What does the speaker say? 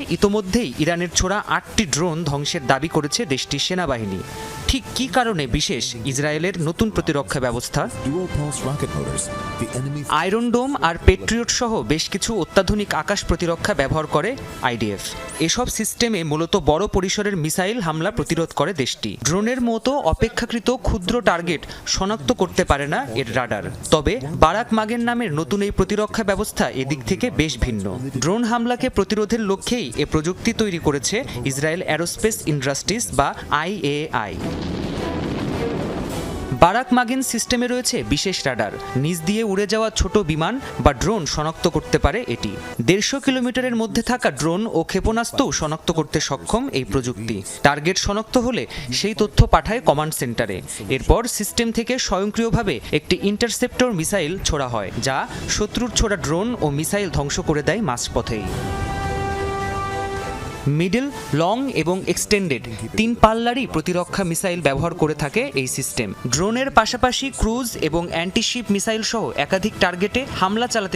ইতোমধ্যেই ইরানের ছোড়া আটটি ড্রোন ধ্বংসের দাবি করেছে দেশটির সেনাবাহিনী। ঠিক কী কারণে বিশেষ ইসরায়েলের নতুন প্রতিরক্ষা ব্যবস্থা? আয়রন ডোম আর পেট্রিয়ট সহ বেশ কিছু অত্যাধুনিক আকাশ প্রতিরক্ষা ব্যবহার করে আইডিএফ। এসব সিস্টেমে মূলত বড় পরিসরের মিসাইল হামলা প্রতিরোধ করে দেশটি। ড্রোনের মতো অপেক্ষাকৃত ক্ষুদ্র টার্গেট শনাক্ত করতে পারে না এর রাডার। তবে বারাক মাগের নামের নতুন এই প্রতিরক্ষা ব্যবস্থা এদিক থেকে বেশ ভিন্ন। ড্রোন হামলাকে প্রতিরোধের লক্ষ্যেই এ প্রযুক্তি তৈরি করেছে ইসরায়েল অ্যারোস্পেস ইন্ডাস্ট্রিজ বা আইএআই বারাক মাগেন সিস্টেমে রয়েছে বিশেষ রাডার। নিচ দিয়ে উড়ে যাওয়া ছোট বিমান বা ড্রোন শনাক্ত করতে পারে এটি। দেড়শো কিলোমিটারের মধ্যে থাকা ড্রোন ও ক্ষেপণাস্ত্রও শনাক্ত করতে সক্ষম এই প্রযুক্তি। টার্গেট শনাক্ত হলে সেই তথ্য পাঠায় কমান্ড সেন্টারে। এরপর সিস্টেম থেকে স্বয়ংক্রিয়ভাবে একটি ইন্টারসেপ্টর মিসাইল ছোড়া হয়, যা শত্রুর ছোড়া ড্রোন ও মিসাইল ধ্বংস করে দেয় মাঝপথেই। মিডল, লং এবং এক্সটেন্ডেড তিন পাল্লারই প্রতিরক্ষা মিসাইল ব্যবহার করে থাকে এই সিস্টেম। ড্রোনের পাশাপাশি ক্রুজ এবং অ্যান্টিশিপ মিসাইল সহ একাধিক টার্গেটে হামলা চালাতে